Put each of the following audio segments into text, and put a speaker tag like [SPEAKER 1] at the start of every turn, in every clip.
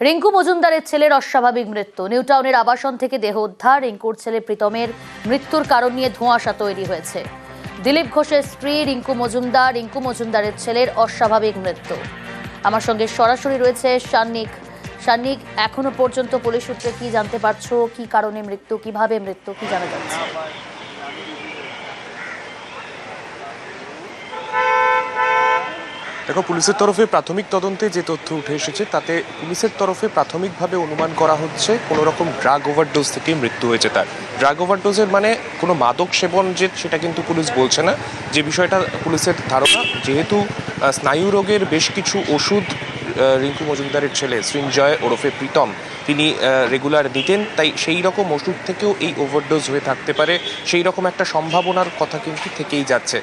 [SPEAKER 1] রিঙ্কু মজুমদারের ছেলের অস্বাভাবিক মৃত্যু। নিউটাউনের আবাসন থেকে দেহ উদ্ধার, রিঙ্কুর ছেলে প্রীতমের মৃত্যুর কারণ নিয়ে ধোঁয়াশা তৈরি হয়েছে। দিলীপ ঘোষের স্ত্রী রিঙ্কু মজুমদার, রিঙ্কু মজুমদারের ছেলের অস্বাভাবিক মৃত্যু। আমার সঙ্গে সরাসরি রয়েছে সান্নিক সান্নিক এখনও পর্যন্ত পুলিশ সূত্রে কি জানতে পারছ? কি কারণে মৃত্যু? কীভাবে মৃত্যু? কি জানা যাচ্ছে?
[SPEAKER 2] দেখো পুলিশের তরফে প্রাথমিক তদন্তে যে তথ্য উঠে এসেছে তাতে পুলিশের তরফে প্রাথমিকভাবে অনুমান করা হচ্ছে কোনো রকম ড্রাগ ওভারডোজ থেকে মৃত্যু হয়েছে তার। ড্রাগ ওভারডোজের মানে কোনো মাদক সেবন যে সেটা কিন্তু পুলিশ বলছে না। যে বিষয়টা পুলিশের ধারণা যেহেতু স্নায়ু রোগের বেশ কিছু ওষুধ রিঙ্কু মজুমদারের ছেলে সৃঞ্জয় ওরফে প্রীতম তিনি রেগুলার দিতেন তাই সেই রকম ওষুধ থেকেও এই ওভারডোজ হয়ে থাকতে পারে। সেই রকম একটা সম্ভাবনার কথা কিন্তু থেকেই যাচ্ছে।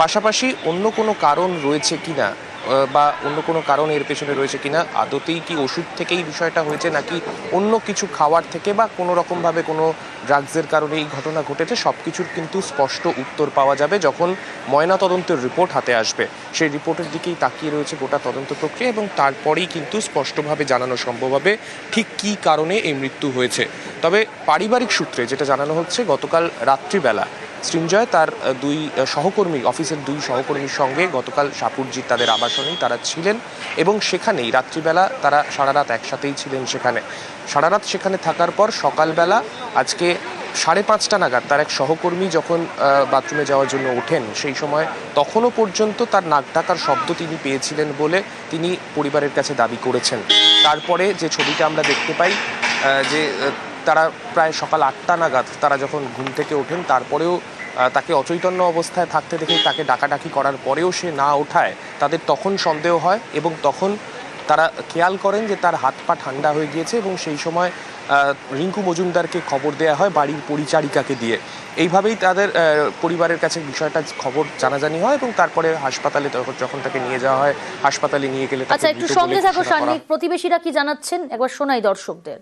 [SPEAKER 2] পাশাপাশি অন্য কোনো কারণ রয়েছে কিনা আহ, বা অন্য কোনো কারণ এর পেছনে রয়েছে কিনা, আদতেই কি ওষুধ থেকেই বিষয়টা হয়েছে নাকি অন্য কিছু খাওয়ার থেকে বা কোনো রকমভাবে কোনো ড্রাগসের কারণে এই ঘটনা ঘটেছে সব কিছুর কিন্তু স্পষ্ট উত্তর পাওয়া যাবে যখন ময়না তদন্তের রিপোর্ট হাতে আসবে। সেই রিপোর্টের দিকেই তাকিয়ে রয়েছে গোটা তদন্ত প্রক্রিয়া এবং তারপরেই কিন্তু স্পষ্টভাবে জানানো সম্ভব হবে ঠিক কী কারণে এই মৃত্যু হয়েছে। তবে পারিবারিক সূত্রে যেটা জানানো হচ্ছে, গতকাল রাত্রিবেলা সৃঞ্জয় তার দুই সহকর্মী, অফিসের দুই সহকর্মীর সঙ্গে গতকাল সাপুরজিৎ তাদের আবাসনেই তারা ছিলেন এবং সেখানেই রাত্রিবেলা তারা সারা রাত একসাথেই ছিলেন সেখানে। সারা রাত সেখানে থাকার পর সকালবেলা আজকে সাড়ে পাঁচটা নাগাদ তার এক সহকর্মী যখন বাথরুমে যাওয়ার জন্য ওঠেন, সেই সময় তখনও পর্যন্ত তার নাক ডাকার শব্দ তিনি পেয়েছিলেন বলে তিনি পরিবারের কাছে দাবি করেছেন। তারপরে যে ছবিটা আমরা দেখতে পাই যে তারা প্রায় সকাল আটটা নাগাদ তারা যখন ঘুম থেকে ওঠেন, তারপরেও তাকে অচৈতন্য অবস্থায় থাকতে দেখে তাকে ডাকাডাকি করার পরেও সে না ওঠায়, তাদের তখন সন্দেহ হয় এবং তখন তারা খেয়াল করেন যে তার হাত পা ঠান্ডা হয়ে গিয়েছে এবং সেই সময় রিঙ্কু মজুমদারকে খবর দেওয়া হয় বাড়ির পরিচারিকাকে দিয়ে। এইভাবেই তাদের আহ, পরিবারের কাছে বিষয়টা খবর জানাজানি হয় এবং তারপরে হাসপাতালে তখন যখন তাকে নিয়ে যাওয়া হয় হাসপাতালে নিয়ে গেলে
[SPEAKER 1] আচ্ছা একটু সঙ্গে থাকো। সান্নিক প্রতিবেশীরা কি জানাচ্ছেন? একবার শোনাই দর্শকদের।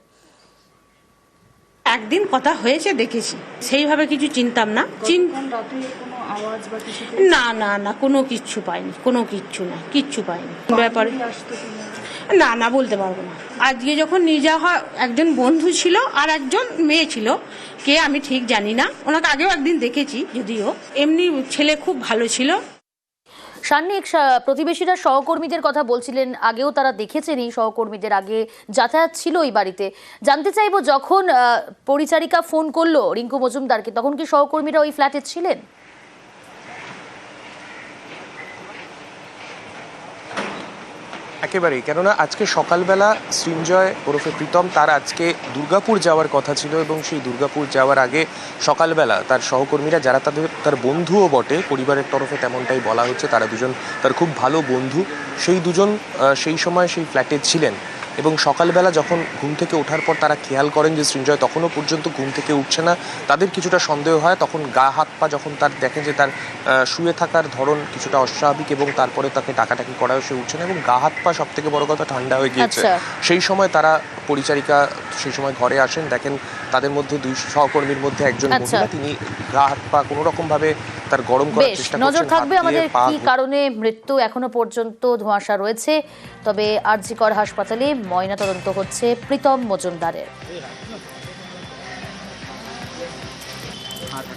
[SPEAKER 3] একদিন কথা হয়েছে দেখেছি। সেইভাবে কিছু চিনতাম না। চিন
[SPEAKER 4] রাতে কোনো আওয়াজ বা কিছু
[SPEAKER 3] না না না কোনো কিচ্ছু পাইনি কোনো কিচ্ছু না কিচ্ছু পাইনি। ব্যাপারে না না, বলতে পারব না। আজকে যখন নিয়ে যাওয়া হয়, একজন বন্ধু ছিল আর একজন মেয়ে ছিল। কে আমি ঠিক জানি না। ওনাকে আগেও একদিন দেখেছি, যদিও। এমনি ছেলে খুব ভালো ছিল।
[SPEAKER 1] সান্নিক প্রতিবেশীরা সহকর্মীদের কথা বলছিলেন। আগেও তারা দেখেছেন এই সহকর্মীদের আগে যাতায়াত ছিল ওই বাড়িতে। জানতে চাইব, যখন পরিচারিকা ফোন করল রিঙ্কু মজুমদারকে, তখন কি সহকর্মীরা ওই ফ্ল্যাটে ছিলেন?
[SPEAKER 2] একেবারেই। কেননা আজকে সকালবেলা সৃঞ্জয় ওরফে প্রীতম তার আজকে দুর্গাপুর যাওয়ার কথা ছিল এবং সেই দুর্গাপুর যাওয়ার আগে সকালবেলা তার সহকর্মীরা যারা তাদের, তার বন্ধুও বটে, পরিবারের তরফে তেমনটাই বলা হচ্ছে, তারা দুজন তার খুব ভালো বন্ধু। সেই দুজন সেই সময় সেই ফ্ল্যাটে ছিলেন। এবং সকালবেলা যখন ঘুম থেকে ওঠার পর তারা খেয়াল করেন যে সৃঞ্জয় তখনও পর্যন্ত ঘুম থেকে উঠছে না তাদের কিছুটা সন্দেহ হয়। তখন গা হাত পা যখন তার দেখেন যে তার শুয়ে থাকার ধরন কিছুটা অস্বাভাবিক এবং তারপরে তাকে টাকাটাকি করাও সে উঠছে না এবং গা হাত পা সব থেকে বড় কথা ঠান্ডা হয়ে গিয়েছে।
[SPEAKER 1] আচ্ছা।
[SPEAKER 2] সেই সময় তারা পরিচারিকা সেই সময় ঘরে আসেন। দেখেন তাদের মধ্যে দুই সহকর্মীর মধ্যে একজন
[SPEAKER 1] আচ্ছা।
[SPEAKER 2] মহিলা তিনি গা হাত পা কোনো রকম ভাবে তার গরম করার চেষ্টা
[SPEAKER 1] নজর থাকবে আমাদের কি কারণে মৃত্যু এখনও পর্যন্ত ধোঁয়াশা রয়েছে। তবে আরজিকর হাসপাতালে ময়না তদন্ত হচ্ছে প্রীতম মজুমদারের।
[SPEAKER 5] हाथ